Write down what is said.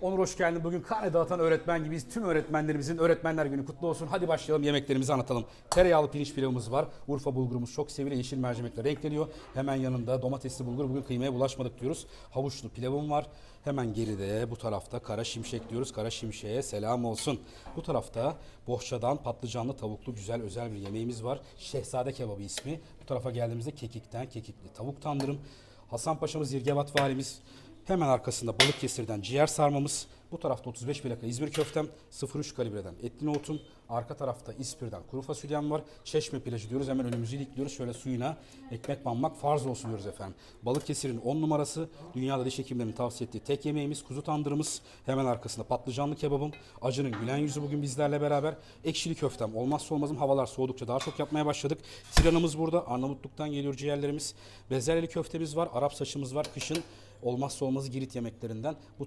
Onur hoş geldin. Bugün karne dağıtan öğretmen gibiyiz. Tüm öğretmenlerimizin öğretmenler günü kutlu olsun. Hadi başlayalım yemeklerimizi anlatalım. Tereyağlı pirinç pilavımız var. Urfa bulgurumuz çok sevili. Yeşil mercimekle renkleniyor. Hemen yanında domatesli bulgur. Bugün kıymaya bulaşmadık diyoruz. Havuçlu pilavım var. Hemen geride bu tarafta kara şimşek diyoruz. Kara şimşeğe selam olsun. Bu tarafta bohçadan patlıcanlı tavuklu güzel özel bir yemeğimiz var. Şehzade kebabı ismi. Bu tarafa geldiğimizde kekikten kekikli tavuk tandırım. Hasan Paşa'mız Yirgevat valimiz. Hemen arkasında Balıkesir'den ciğer sarmamız. Bu tarafta 35 plaka İzmir köftem, 03 kalibreden etli nohutum. Arka tarafta İspir'den kuru fasulyem var. Çeşme plajı diyoruz. Hemen önümüzü ilikliyoruz. Şöyle suyuna ekmek banmak farz olsun diyoruz efendim. Balıkesir'in 10 numarası. Dünyada diş hekimlerinin tavsiye ettiği tek yemeğimiz kuzu tandırımız. Hemen arkasında patlıcanlı kebabım. Acının gülen yüzü bugün bizlerle beraber. Ekşili köftem olmazsa olmazım. Havalar soğudukça daha çok yapmaya başladık. Tiranımız burada. Arnavutluk'tan geliyor ciğerlerimiz. Bezelyeli köftemiz var. Arap saçımız var. Kışın olmazsa olmazı Girit yemeklerinden. Bu